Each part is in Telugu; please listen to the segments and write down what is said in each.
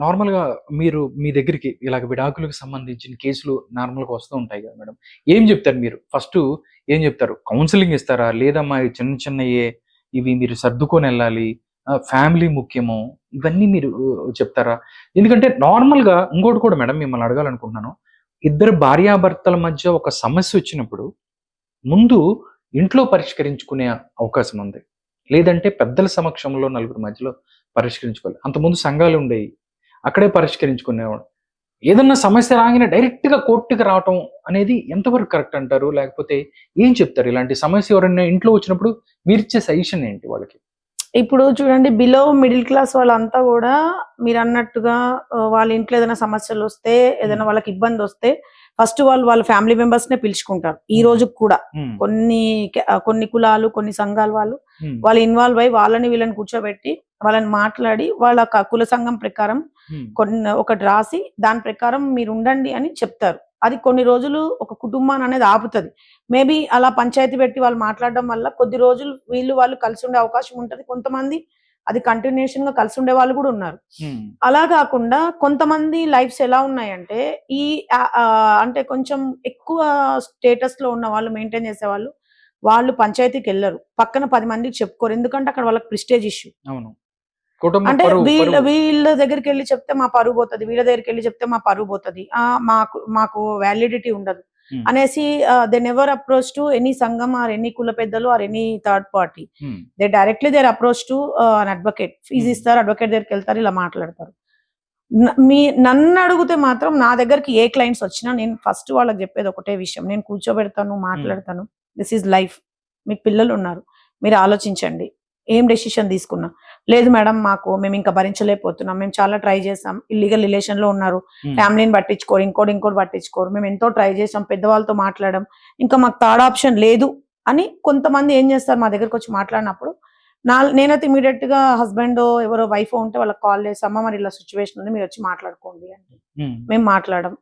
నార్మల్‌గా మీరు మీ దగ్గరికి ఇలాగ విడాకులకు సంబంధించిన కేసులు నార్మల్‌గా వస్తూ ఉంటాయి కదా మేడం. ఏం చెప్తారు మీరు? ఫస్ట్ ఏం చెప్తారు? కౌన్సిలింగ్ ఇస్తారా? లేదమ్మా ఇవి చిన్న చిన్నయే ఇవి మీరు సర్దుకొని వెళ్ళాలి ఫ్యామిలీ ముఖ్యము. ఇవన్నీ మీరు చెప్తారా? ఎందుకంటే నార్మల్‌గా ఇంకోటి కూడా మేడం మిమ్మల్ని అడగాలనుకుంటున్నాను. ఇద్దరు భార్యాభర్తల మధ్య ఒక సమస్య వచ్చినప్పుడు ముందు ఇంట్లో పరిష్కరించుకునే అవకాశం ఉంది. లేదంటే పెద్దల సమక్షంలో నలుగురు మధ్యలో పరిష్కరించుకోవాలి. అంతకుముందు సంఘాలుండేయి. అక్కడే పరిష్కరించుకునేవాడు. ఏదన్నా సమస్య రాగానే డైరెక్ట్‌గా కోర్టుకి రావటం అనేది ఎంతవరకు కరెక్ట్ అంటారు? లేకపోతే ఏం చెప్తారు? ఇలాంటి సమస్య ఎవరైనా ఇంట్లో వచ్చినప్పుడు మీరిచ్చే సజెషన్ ఏంటి వాళ్ళకి? ఇప్పుడు చూడండి బిలో మిడిల్ క్లాస్ వాళ్ళంతా గూడా మీరన్నట్టుగా ఆహ్, వాళ్ళ ఇంట్లో ఏదైనా సమస్యలొస్తే, ఏదైనా వాళ్ళకి ఇబ్బందొస్తే ఫస్ట్ వాళ్ళు వాళ్ళ ఫ్యామిలీ మెంబర్స్‌నే పిలుచుకుంటారు. ఈ హ్మ్. రోజుకి కూడా. హ్మ్. కొన్ని కొన్ని కులాలు, కొన్ని సంఘాల వాళ్ళు హ్మ్. వాళ్ళు ఇన్వాల్వ్ అయ్యి వాళ్ళని వీళ్ళని కూర్చోబెట్టి వాళ్ళని మాట్లాడి వాళ్ళ కుల సంఘం ప్రకారం. కొన్ని ఒకటి రాసి దాని ప్రకారం మీరుండండి అని చెప్తారు. అది కొన్ని రోజులు ఒక కుటుంబాన్ని అనేది ఆపుతది. మేబీ అలా పంచాయతీ పెట్టి వాళ్ళు మాట్లాడడం వల్ల కొద్ది రోజులు వీళ్ళు వాళ్ళు కలిసుండే అవకాశం ఉంటది. కొంతమంది అది కంటిన్యూషన్‌గా కలిసుండే వాళ్ళు గూడా ఉన్నారు. అలా గాకుండా కొంతమంది లైఫ్స్ ఎలా ఉన్నాయంటే ఈ అంటే కొంచెం ఎక్కువ స్టేటస్‌లో ఉన్న వాళ్ళు మెయింటైన్ చేసేవాళ్ళు, వాళ్ళు పంచాయతీకెళ్ళరు. పక్కన 10 మందికి చెప్పుకోరు. ఎందుకంటే అక్కడ వాళ్ళకి ప్రెస్టేజ్ ఇష్యూ. అవును. అంటే పరువు వీళ్ళ పరువు. వీళ్ళ చెప్తే మా పరువు పోతది. వీళ్ళ దగ్గరికెళ్ళి చెప్తే మా పరువు పోతది. మాకు మాకు వాలిడిటీ ఉండదు. హ్మ్. అనేసి they never approach to any సంఘం ఆర్ ఎనీ కుల పెద్దలు or any third party. They directly they are approach to an advocate. Fees. ఇస్తారు. అడ్వకేట్ దగ్గరికెళ్తారు. ఇలా మాట్లాడతారు. మీ నన్నడిగితే మాత్రం నా దగ్గరికి ఏ క్లయింట్స్ వచ్చినా నేను ఫస్ట్ వాళ్ళకి చెప్పేది ఒకటే విషయం. నేను కూర్చోబెడతాను, హ్మ్. మాట్లాడతాను. This is life. మీకు పిల్లలున్నారు. మీరు ఆలోచించండి. ఏం డెసిషన్ తీసుకున్నా. లేదు మేడం మాకు మేమింకా భరించలేకపోతున్నాం. మేము చాలా ట్రై చేసాం. ఇల్లీగల్ రిలేషన్‌లో ఉన్నారు. హ్మ్. ఫ్యామిలీని పట్టించుకోరు. ఇంకోటి ఇంకోటి పట్టించుకోరు. మేము ఎంతో ట్రై చేసాం. పెద్దవాళ్ళతో మాట్లాడాం. ఇంకా మాకు థర్డ్ ఆప్షన్ లేదు అని కొంతమంది ఏం చేస్తారు మా దగ్గరకొచ్చి మాట్లాడినప్పుడు నా నేనైతే ఇమ్మీడియేట్‌గా హస్బెండో ఎవరో వైఫో ఉంటే వాళ్ళకి కాల్ చేసి అమ్మ మరి ఇలా సిట్యుయేషన్ ఉంది. మీరొచ్చి మాట్లాడుకోండి అంటే. హ్మ్. మేము మాట్లాడం.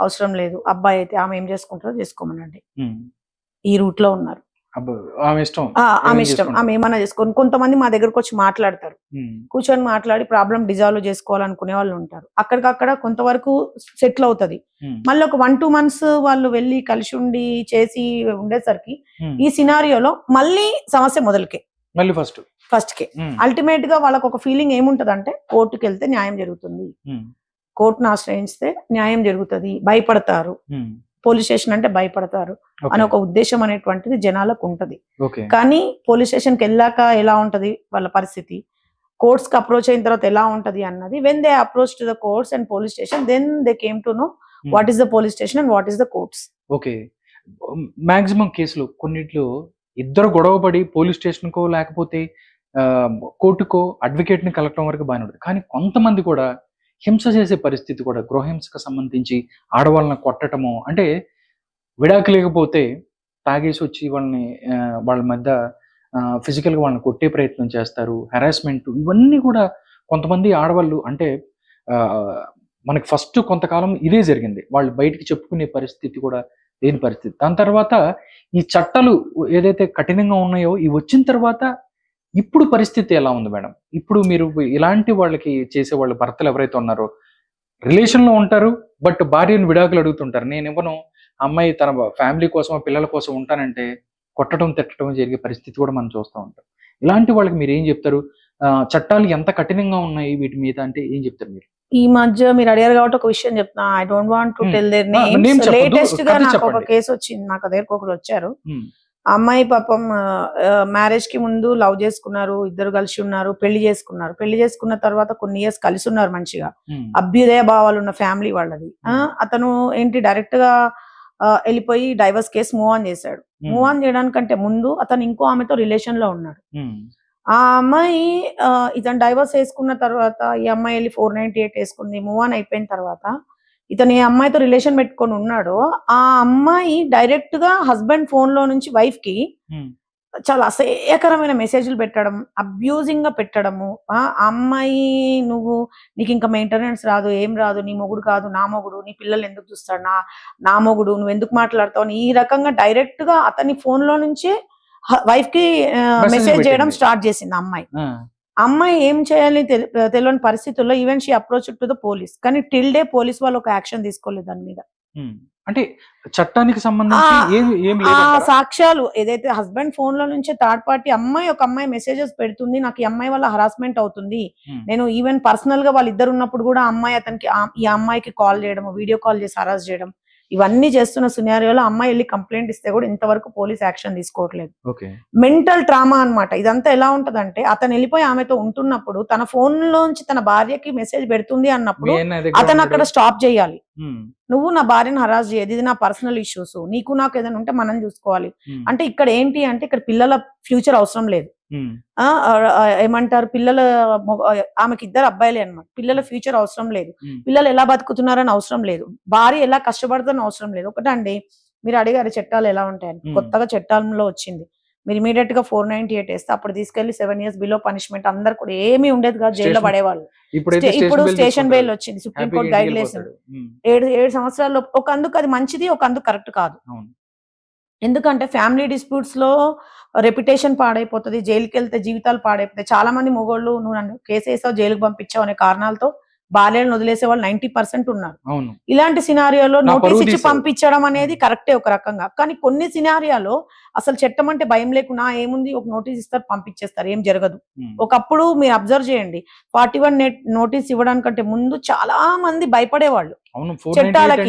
అవసరం లేదు. అబ్బాయి అయితే ఆమె ఏం చేసుకుంటారో చేసుకోమనండి. హ్మ్. ఈ రూట్‌లో ఉన్నారు. ఆమె ఇష్టం. ఆ! ఆమె ఇష్టం. ఏమన్నా చేసుకోని కొంతమంది మా దగ్గరకొచ్చి మాట్లాడతారు. హ్మ్. కూర్చొని మాట్లాడి ప్రాబ్లమ్ డిజాల్వ్ చేసుకోవాలనుకునే వాళ్ళు ఉంటారు. అక్కడికక్కడ కొంతవరకు సెటిల్ అవుతది. మళ్ళీ ఒక 1, 2 మంత్స్ వాళ్ళు వెళ్ళి కలిసి ఉండి చేసి ఉండేసరికి. ఈ సినారియోలో మళ్ళీ సమస్య మొదలుకే. మళ్ళీ ఫస్ట్. ఫస్ట్‌కే. హ్మ్. అల్టిమేట్‌గా వాళ్ళకొక ఫీలింగ్ ఏముంటదంటే కోర్ట్‌కెళ్తే న్యాయం జరుగుతుంది. కోర్ట్‌ని ఆశ్రయిస్తే న్యాయం జరుగుతది. భయపడతారు. పోలీస్ స్టేషన్ అంటే భయపడతారు. అనే. ఒక ఉద్దేశ్యం అనేటువంటిది జనాలకుంటది. ఓకే. కానీ పోలీస్ స్టేషన్‌కెళ్ళాక ఎలా ఉంటది వాళ్ళ పరిస్థితి? కోర్ట్స్‌కి అప్రోచ్ అయిన తర్వాత ఎలా ఉంటది అన్నది when they approach to the courts and police station then they came to know. What is the police station and what is the courts. Okay. Maximum కేసులు కొన్నిట్లో ఇద్దరు గొడవపడి పోలీస్ స్టేషన్‌కో లేకపోతే ఆహ్, కోర్టుకో అడ్వకేట్‌ని కలవటం వరకు బానే ఉంటది. కానీ కొంతమంది కూడా హింస చేసే పరిస్థితి కూడా గృహహింసకు సంబంధించి ఆడవాళ్ళని కొట్టటము అంటే విడాకు లేకపోతే తాగేసి వచ్చి వాళ్ళని వాళ్ళ మధ్య ఫిజికల్‌గా వాళ్ళని కొట్టే ప్రయత్నం చేస్తారు. హెరాస్మెంట్ ఇవన్నీ కూడా కొంతమంది ఆడవాళ్ళు అంటే మనకి ఫస్ట్ కొంతకాలం ఇదే జరిగింది. వాళ్ళు బయటికి చెప్పుకునే పరిస్థితి కూడా లేని పరిస్థితి. దాని తర్వాత ఈ చట్టాలు ఏదైతే కఠినంగా ఉన్నాయో ఇవి వచ్చిన తర్వాత ఇప్పుడు పరిస్థితి ఎలా ఉంది మేడం? ఇప్పుడు మీరు ఇలాంటి వాళ్ళకి చేసేవాళ్ళు భర్తలు ఎవరైతే ఉన్నారో రిలేషన్‌లో ఉంటారు. బట్ భార్యను విడాకులు అడుగుతుంటారు. నేనివ్వను. ఆ అమ్మాయి తన ఫ్యామిలీ కోసమో, పిల్లల కోసం ఉంటానంటే కొట్టడం, తిట్టడం జరిగే పరిస్థితి కూడా మనం చూస్తా ఉంటాం. ఇలాంటి వాళ్ళకి మీరేం చెప్తారు? ఆహ్, చట్టాలు ఎంత కఠినంగా ఉన్నాయి వీటి మీద అంటే ఏం చెప్తారు మీరు? ఈ మధ్య మీరు అడిగారు కాబట్టి ఒక విషయం చెప్తున్నా. I don't want to. Tell their! Name. లేటెస్ట్‌గా కథ నాకొక చెప్పండి. కేస్ వచ్చింది. నా దగ్గరికి ఒకళ్ళొచ్చారు. హ్మ్. అమ్మాయి పాపం ఆహ్, మ్యారేజ్‌కి ముందు లవ్ చేసుకున్నారు. ఇద్దరు కలిసి ఉన్నారు. పెళ్ళి చేసుకున్నారు. పెళ్ళి చేసుకున్న తర్వాత కొన్ని ఇయర్స్ కలిసున్నారు మంచిగా. హ్మ్. అభ్యుదయ భావాలున్న ఫ్యామిలీ వాళ్ళది. అతను ఏంటి డైరెక్ట్‌గా ఆహ్, ఎళ్ళిపోయి డైవర్స్ కేస్ మూవ్ ఆన్ చేశాడు. మూవ్. ఆన్ చేయడానికంటే ముందు అతను ఇంకో ఆమెతో రిలేషన్‌లో ఉన్నాడు. హ్మ్. ఆ అమ్మాయి ఇతను డైవర్స్ ఏసుకున్న తర్వాత ఈ అమ్మాయి ఎళ్ళి 498 ఏసుకుంది. మూవ్ ఆన్ అయిపోయిన తర్వాత ఇతను ఏ అమ్మాయితో రిలేషన్ పెట్టుకొని ఉన్నాడో ఆ అమ్మాయి డైరెక్ట్‌గా హస్బెండ్ ఫోన్‌లో నుంచి వైఫ్‌కి హ్మ్. చాలా అసహ్యకరమైన మెసేజ్‌లు పెట్టడం, అబ్యూజింగ్‌గా పెట్టడము. ఆ! అమ్మాయి నువ్వు నీకింక మెయింటెనెన్స్ రాదు, ఏం రాదు. నీ మొగుడు కాదు, నా మొగుడు. నీ పిల్లల్ని ఎందుకు చూస్తాడు? నా నా మొగుడు. నువ్వెందుకు మాట్లాడతావు? అని ఈ రకంగా డైరెక్ట్‌గా అతని ఫోన్‌లో నుంచే హ వైఫ్‌కి ఆహ్, మెసేజ్‌లు మెసేజ్ చేయడం. స్టార్ట్ చేసింది అమ్మాయి. అమ్మాయి ఏం చేయాలి తెలి- తెలియని పరిస్థితుల్లో even she approach to the police. కానీ టిల్ డే పోలీస్ వాళ్ళు ఒక యాక్షన్ తీసుకోలేదు దాని మీద. అంటే చట్టానికి సంబంధించి సాక్ష్యాలు ఏదైతే హస్బెండ్ ఫోన్లో నుంచి థర్డ్ పార్టీ అమ్మాయి ఒక అమ్మాయి మెసేజెస్ పెడుతుంది నాకు ఈ అమ్మాయి వల్ల హరాస్మెంట్ అవుతుంది. నేను ఈవెన్ పర్సనల్గా వాళ్ళు ఇద్దరు ఉన్నప్పుడు కూడా అమ్మాయి అతనికి ఈ అమ్మాయికి కాల్ చేయడం వీడియో కాల్ చేసి హరాస్ చేయడం ఇవన్నీ చేస్తున్న సినారియోలో అమ్మాయి వెళ్ళి కంప్లైంట్ ఇస్తే కూడా ఇంతవరకు పోలీస్ యాక్షన్ తీసుకోవట్లేదు. మెంటల్ ట్రామా అన్నమాట. ఇదంతా ఎలా ఉంటదంటే అతను వెళ్ళిపోయి ఆమెతో ఉంటున్నప్పుడు తన ఫోన్ లోంచి తన భార్యకి మెసేజ్ పెడుతుంది అన్నప్పుడు అతను అక్కడ స్టాప్ చేయాలి. నువ్వు నా భార్యను హరాస్ చేయదు ఇది నా పర్సనల్ ఇష్యూస్ నీకు నాకు ఏదైనా ఉంటే మనం చూసుకోవాలి. అంటే ఇక్కడ ఏంటి అంటే ఇక్కడ పిల్లల ఫ్యూచర్ అవసరం లేదు. ఏమంటారు? పిల్లల ఆమెకి ఇద్దరు అబ్బాయిలే అన్నమాట. పిల్లల ఫ్యూచర్ అవసరం లేదు. పిల్లలు ఎలా బతుకుతున్నారని అవసరం లేదు. భార్య ఎలా కష్టపడుతుందని అవసరం లేదు. ఒకటండి మీరు అడిగారు చట్టాలు ఎలా ఉంటాయని. కొత్తగా చట్టాలలో వచ్చింది. మీరు ఇమీడియట్గా ఫోర్ నైన్టీ ఎయిట్ వేస్తే అప్పుడు తీసుకెళ్ళి సెవెన్ ఇయర్స్ బిలో పనిష్మెంట్ అందరు కూడా ఏమీ ఉండేది కాదు జైల్లో పడేవాళ్ళు. ఇప్పుడు స్టేషన్ బెయిల్ వచ్చింది. సుప్రీం కోర్ట్ గైడ్ లైన్స్ ఏడు ఏడు సంవత్సరాల్లో ఒక అందుకు అది మంచిది ఒక అందుకు కరెక్ట్ కాదు. ఎందుకంటే ఫ్యామిలీ డిస్ప్యూట్స్లో రెప్యుటేషన్ పాడైపోతుంది జైలుకి వెళ్తే జీవితాలు పాడైపోతాయి. చాలా మంది మొగోళ్ళు నువ్వు నన్ను కేసు వేసావు జైలుకి పంపించావు అనే కారణాలతో భార్యలను వదిలేసే వాళ్ళు నైన్టీ పర్సెంట్ ఉన్నారు. ఇలాంటి సినారియోలో నోటీస్ ఇచ్చి. పంపించడం అనేది కరెక్టే ఒక రకంగా. కానీ కొన్ని సినారియాలో అసలు చట్టం అంటే భయం లేకుండా "ఆ, ఏముంది? ఒక నోటీస్ ఇస్తారు పంపించేస్తారు. ఏం జరగదు. ఒకప్పుడు మీరు అబ్జర్వ్ చేయండి. ఫార్టీ వన్ నోటీస్ ఇవ్వడానికంటే ముందు చాలా మంది భయపడేవాళ్ళు. అవును 498 చట్టాలకి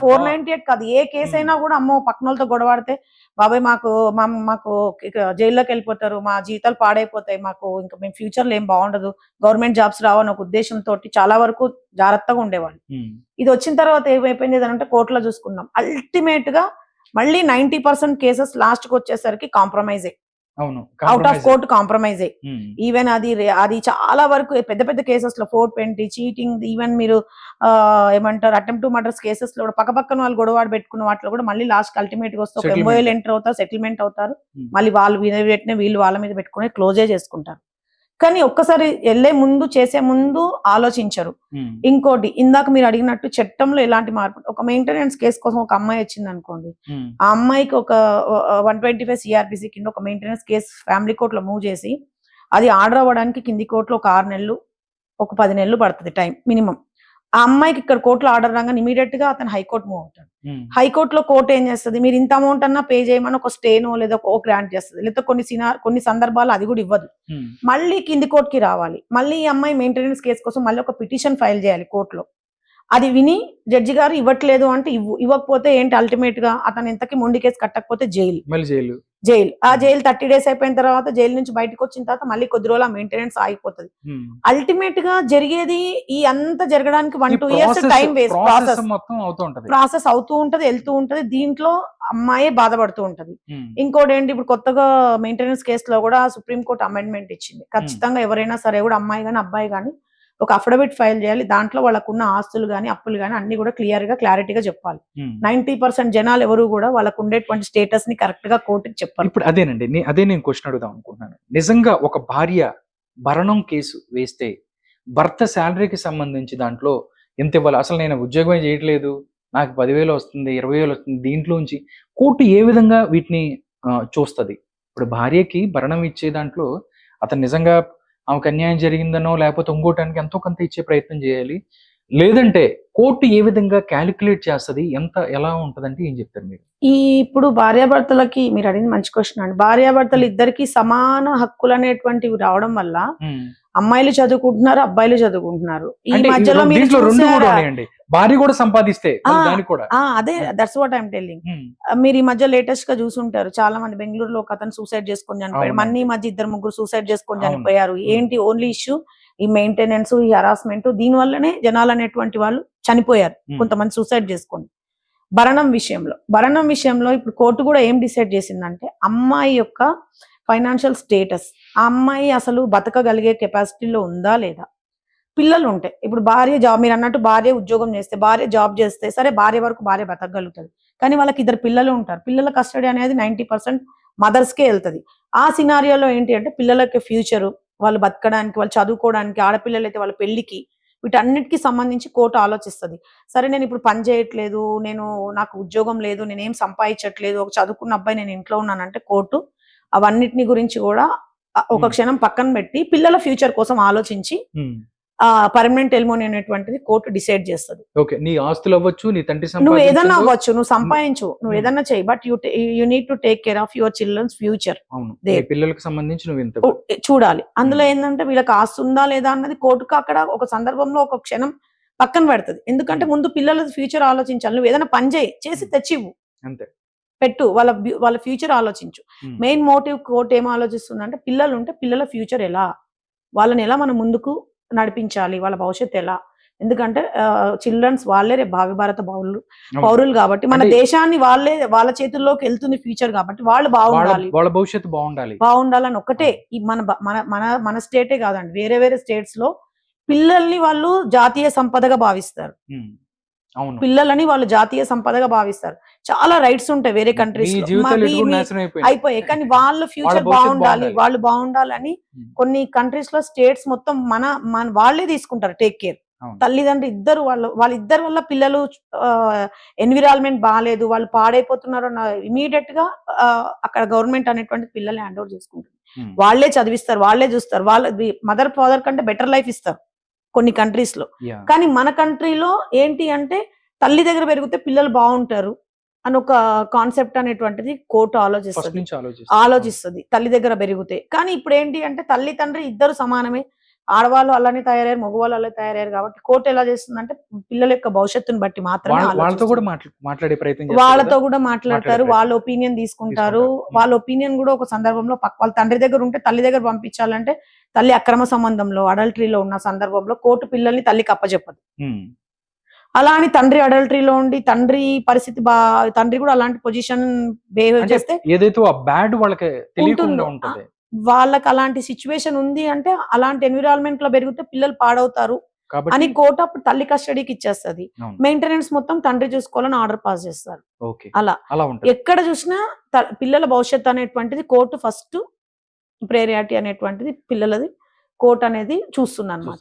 ఫోర్. నైన్టీ ఎయిట్ కాదు. ఏ కేసు అయినా కూడా అమ్మో పక్కన వాళ్ళతో గొడవాడితే బాబాయ్ మాకు మా- మాకు జైల్లోకి వెళ్ళిపోతారు. మా జీవితాలు పాడైపోతాయి. మాకు ఇంకా మేము ఫ్యూచర్లో ఏం బాగుండదు. గవర్నమెంట్ జాబ్స్ రావని ఒక ఉద్దేశంతో చాలా వరకు జాగ్రత్తగా ఉండేవాళ్ళు. ఇది వచ్చిన తర్వాత ఏమైపోయింది అంటే కోర్టులో చూసుకున్నాం అల్టిమేట్గా మళ్ళీ నైన్టీ పర్సెంట్ కేసెస్ లాస్ట్కి వచ్చేసరికి కాంప్రమైజ్ అవును out of. Court compromise um. Even అది అది చాలా వరకు పెద్ద పెద్ద కేసెస్లో ఫోర్ ట్వంటీ చీటింగ్ ఈవెన్ మీరు ఏమంటారు అటెంప్ట్ టు మర్డర్స్ కేసెస్లో కూడా పక్క పక్కన వాళ్ళు గొడవాడు పెట్టుకున్న వాటిలో కూడా మళ్ళీ లాస్ట్ అల్టిమేట్గా వస్తే. ఎంఓఎల్ ఎంటర్ అవుతారు సెటిల్మెంట్ అవుతారు Hmm. మళ్ళీ వాళ్ళు వీళ్ళు వాళ్ళ మీద పెట్టుకుని క్లోజే చేసుకుంటారు కానీ ఒక్కసారి వెళ్ళే ముందు చేసే ముందు ఆలోచించరు. ఇంకోటి ఇందాక మీరు అడిగినట్టు చట్టంలో ఎలాంటి మార్పు ఒక మెయింటెనెన్స్ కేసు కోసం ఒక అమ్మాయి వచ్చింది అనుకోండి. ఆ అమ్మాయికి ఒక వన్ ట్వంటీ ఫైవ్ సిఆర్పిసి కింద ఒక మెయింటెనెన్స్ కేసు ఫ్యామిలీ కోర్టులో మూవ్ చేసి అది ఆర్డర్ అవ్వడానికి కింది కోర్టులో ఒక ఆరు నెలలు ఒక పది నెలలు పడుతుంది టైం మినిమం ఆ అమ్మాయికి ఇక్కడ కోర్టులో ఆర్డర్ రాగానే ఇమీడియట్గా అతను హైకోర్టు మూవ్ అవుతాడు. హైకోర్టులో కోర్టు ఏం చేస్తుంది? మీరు ఇంత అమౌంట్ అన్నా పే చేయమని ఒక స్టేనో లేదా ఒక గ్రాంట్ చేస్తుంది. లేదా కొన్ని సినా కొన్ని సందర్భాలు అది కూడా ఇవ్వదు. మళ్ళీ కింది కోర్టుకి రావాలి. మళ్ళీ ఈ అమ్మాయి మెయింటెనెన్స్ కేసు కోసం మళ్ళీ ఒక పిటిషన్ ఫైల్ చేయాలి కోర్టులో. అది విని జడ్జి గారు ఇవ్వట్లేదు అంటే ఇవ్వు ఇవ్వకపోతే ఏంటి అల్టిమేట్గా? అతను ఇంతకి మొండి కేసు కట్టకపోతే జైలు మళ్ళీ జైలు జైలు. ఆ జైలు థర్టీ డేస్ అయిపోయిన తర్వాత జైలు నుంచి బయటకు వచ్చిన తర్వాత మళ్ళీ కొద్ది రోజులు ఆ మెయింటెనెన్స్ ఆగిపోతుంది. అల్టిమేట్గా జరిగేది ఈ అంత జరగడానికి one two years time waste process మొత్తం అవుతూ ఉంటది. ప్రాసెస్ అవుతూ ఉంటది వెళ్తూ ఉంటది దీంట్లో అమ్మాయే బాధపడుతూ ఉంటది. ఇంకోటి ఏంటి ఇప్పుడు కొత్తగా మెయింటెనెన్స్ కేసులో కూడా సుప్రీం కోర్ట్ అమెండ్మెంట్ ఇచ్చింది. ఖచ్చితంగా ఎవరైనా సరే కూడా అమ్మాయి గాని అబ్బాయి గాని ఒక అఫిడవిట్ ఫైల్ చేయాలి. దాంట్లో వాళ్ళకున్న ఆస్తులు గాని అప్పులు గాని అన్ని కూడా క్లియర్గా క్లారిటీగా చెప్పాలి. నైన్టీ పర్సెంట్ జనాలు ఎవరు కూడా వాళ్ళకు ఉండేటువంటి స్టేటస్ని కరెక్ట్గా కోర్టుకి చెప్పాలి ఇప్పుడు అదేనండి అదే నేను క్వశ్చన్ అడుగుదాం అనుకుంటున్నాను. నిజంగా ఒక భార్య భరణం కేసు వేస్తే భర్త శాలరీకి సంబంధించి దాంట్లో ఎంత ఇవ్వాలి? అసలు నేను ఉద్యోగమే చేయట్లేదు. నాకు పదివేలు వస్తుంది ఇరవై వేలు వస్తుంది దీంట్లోంచి కోర్టు ఏ విధంగా వీటిని చూస్తుంది? ఇప్పుడు భార్యకి భరణం ఇచ్చే దాంట్లో అతను నిజంగా ఆమెకు అన్యాయం జరిగిందనో లేకపోతే ఇంకోటానికి ఎంతో కొంత ఇచ్చే ప్రయత్నం చేయాలి. లేదంటే కోర్టు ఏ విధంగా క్యాలిక్యులేట్ చేస్తుంది? ఎంత ఎలా ఉంటదంటే ఏం చెప్తారు మీరు? ఈ ఇప్పుడు భార్యాభర్తలకి మీరు అడిగిన మంచి క్వశ్చన్ అండి. భార్యాభర్తలు ఇద్దరికి సమాన హక్కులు అనేటువంటివి రావడం వల్ల. అమ్మాయిలు చదువుకుంటున్నారు అబ్బాయిలు చదువుకుంటున్నారు. ఈ మధ్యలో భార్య కూడా సంపాదిస్తే అదే దట్స్ వాట్ ఐమ్ టెల్లింగ్ మీరు ఈ మధ్య లేటెస్ట్గా చూసుంటారు. చాలా మంది బెంగళూరులో ఒక అతను సూసైడ్ చేసుకొని చనిపోయాడు. అవునండి. మన్ని మధ్య ఇద్దరు ముగ్గురు సూసైడ్ చేసుకొని. చనిపోయారు. ఏంటి? ఓన్లీ ఇష్యూ ఈ మెయింటెనెన్స్ ఈ హరాస్మెంట్ దీని వల్లనే జనాలు అనేటువంటి వాళ్ళు చనిపోయారు. కొంతమంది సూసైడ్ చేసుకొని భరణం విషయంలో భరణం విషయంలో ఇప్పుడు కోర్టు కూడా ఏం డిసైడ్ చేసిందంటే అమ్మాయి యొక్క ఫైనాన్షియల్ స్టేటస్ ఆ అమ్మాయి అసలు బతకగలిగే కెపాసిటీలో ఉందా లేదా? పిల్లలు ఉంటాయి ఇప్పుడు భార్య జాబ్ మీరు అన్నట్టు భార్య ఉద్యోగం చేస్తే భార్య జాబ్ చేస్తే సరే భార్య వరకు భార్య బతకగలుగుతుంది. కానీ వాళ్ళకి ఇద్దరు పిల్లలు ఉంటారు. పిల్లల కస్టడీ అనేది నైన్టీ పర్సెంట్ మదర్స్కే వెళ్తుంది. ఆ సినారియోలో ఏంటి అంటే పిల్లలకి ఫ్యూచర్ వాళ్ళు బతకడానికి వాళ్ళు చదువుకోవడానికి ఆడపిల్లలు అయితే వాళ్ళ పెళ్ళికి వీటన్నిటికీ సంబంధించి కోర్టు ఆలోచిస్తుంది సరే నేను ఇప్పుడు పని చేయట్లేదు నేను నాకు ఉద్యోగం లేదు నేనేం సంపాదించట్లేదు ఒక చదువుకున్న అబ్బాయి నేను ఇంట్లో ఉన్నానంటే కోర్టు అవన్నిటిని గురించి కూడా ఒక. క్షణం పక్కన పెట్టి పిల్లల ఫ్యూచర్ కోసం ఆలోచించి పర్మనెంట్ ఎలిమోని అనేటువంటిది కోర్టు డిసైడ్ చేస్తుంది. ఓకే నీ ఆస్తులు అవ్వచ్చు నీ తండ్రి నువ్వు ఏదన్నా అవ్వచ్చు నువ్వు సంపాదించు నువ్వు. ఏదన్నా చేయి but you you need to take care of your children's future అవును. దే- నీ పిల్లలకు సంబంధించి నువ్వు ఇంత చూడాలి. అందులో. ఏంటంటే వీళ్ళకి ఆస్తి ఉందా లేదా అన్నది కోర్టుకు అక్కడ ఒక సందర్భంలో ఒక క్షణం పక్కన పెడుతుంది. ఎందుకంటే. ముందు పిల్లల ఫ్యూచర్ ఆలోచించాలి. నువ్వు ఏదైనా పని చేయి చేసి. తెచ్చివ్వు. అంతే. పెట్టు వాళ్ళ వాళ్ళ ఫ్యూచర్ ఆలోచించు. మెయిన్ మోటివ్ కోర్ట్ ఏం ఆలోచిస్తుందంటే పిల్లలు ఉంటే పిల్లల ఫ్యూచర్ ఎలా? వాళ్ళని ఎలా మనం ముందుకు నడిపించాలి వాళ్ళ భవిష్యత్తు ఎలా? ఎందుకంటే చిల్డ్రన్స్ వాళ్ళే రేపు భావి భారత పౌరులు. పౌరులు కాబట్టి మన దేశాన్ని వాళ్ళే వాళ్ళ చేతుల్లోకి వెళ్తుంది ఫ్యూచర్ కాబట్టి వాళ్ళు బాగుండాలి. వాళ్ళ భవిష్యత్తు బాగుండాలి. బాగుండాలని ఒక్కటే. ఈ మన మన మన మన స్టేటే కాదండి. వేరే వేరే స్టేట్స్లో పిల్లల్ని వాళ్ళు జాతీయ సంపదగా భావిస్తారు. పిల్లలని వాళ్ళు జాతీయ సంపదగా భావిస్తారు. చాలా రైట్స్ ఉంటాయి వేరే కంట్రీస్ అయిపోయాయి. కానీ వాళ్ళ ఫ్యూచర్ బాగుండాలి. వాళ్ళు బాగుండాలని. కొన్ని కంట్రీస్లో స్టేట్స్ మొత్తం మన మన వాళ్ళే తీసుకుంటారు టేక్ కేర్. తల్లిదండ్రులు ఇద్దరు వాళ్ళు వాళ్ళిద్దరి వల్ల పిల్లలు ఎన్విరాన్మెంట్ బాగాలేదు వాళ్ళు పాడైపోతున్నారు ఇమీడియట్గా అక్కడ గవర్నమెంట్ అనేటువంటి పిల్లల్ని హ్యాండ్ ఓవర్ చేసుకుంటుంది. వాళ్ళే చదివిస్తారు వాళ్ళే చూస్తారు. వాళ్ళ మదర్ ఫాదర్ కంటే బెటర్ లైఫ్ ఇస్తారు. కొన్ని కంట్రీస్లో. కానీ మన కంట్రీలో ఏంటి అంటే తల్లి దగ్గర పెరిగితే పిల్లలు బాగుంటారు అని ఒక కాన్సెప్ట్ అనేటువంటిది కోర్టు ఆలోచిస్తుంది. ఆలోచిస్తుంది తల్లి దగ్గర పెరిగితే. కానీ ఇప్పుడు ఏంటి అంటే తల్లి తండ్రి ఇద్దరు సమానమే. ఆడవాళ్ళు అలానే తయారయ్యారు మగవాళ్ళు అలా తయారయ్యారు కాబట్టి కోర్టు ఎలా చేస్తుందంటే పిల్లల యొక్క భవిష్యత్తుని బట్టి మాత్రమే వాళ్ళ- వాళ్ళతో. కూడా మాట్లా- మాట్లాడే ప్రయత్నం చేస్తారు వాళ్ళతో కదా? కూడా మాట్లాడతారు మాట్లాడే వాళ్ళ ఒపీనియన్ తీసుకుంటారు. వాళ్ళ ఒపీనియన్ కూడా ఒక సందర్భంలో పక్క వాళ్ళ తండ్రి దగ్గర ఉంటే తల్లి దగ్గర పంపించాలంటే తల్లి అక్రమ సంబంధంలో అడల్టరీలో ఉన్న సందర్భంలో కోర్టు పిల్లల్ని తల్లికి అప్పచెప్పదు. అలా అని తండ్రి అడల్టరీలో ఉండి తండ్రి పరిస్థితి బా తండ్రి కూడా అలాంటి పొజిషన్ బిహేవ్ చేస్తే ఏదైతే బ్యాడ్ వాళ్ళకి తెలియకుండా ఉంటుందో. వాళ్ళకి అలాంటి సిచ్యువేషన్ ఉంది అంటే అలాంటి ఎన్విరాన్మెంట్లో పెరిగితే పిల్లలు పాడవుతారు అని కోర్టు అప్పుడు తల్లి కస్టడీకి ఇచ్చేస్తది. మెయింటెనెన్స్ మొత్తం తండ్రి చూసుకోవాలని ఆర్డర్ పాస్ చేస్తారు. అలా. ఎక్కడ చూసినా పిల్లల భవిష్యత్తు అనేటువంటిది కోర్టు ఫస్ట్ ప్రేరియారిటీ అనేటువంటిది పిల్లలది కోర్టు అనేది చూస్తుంది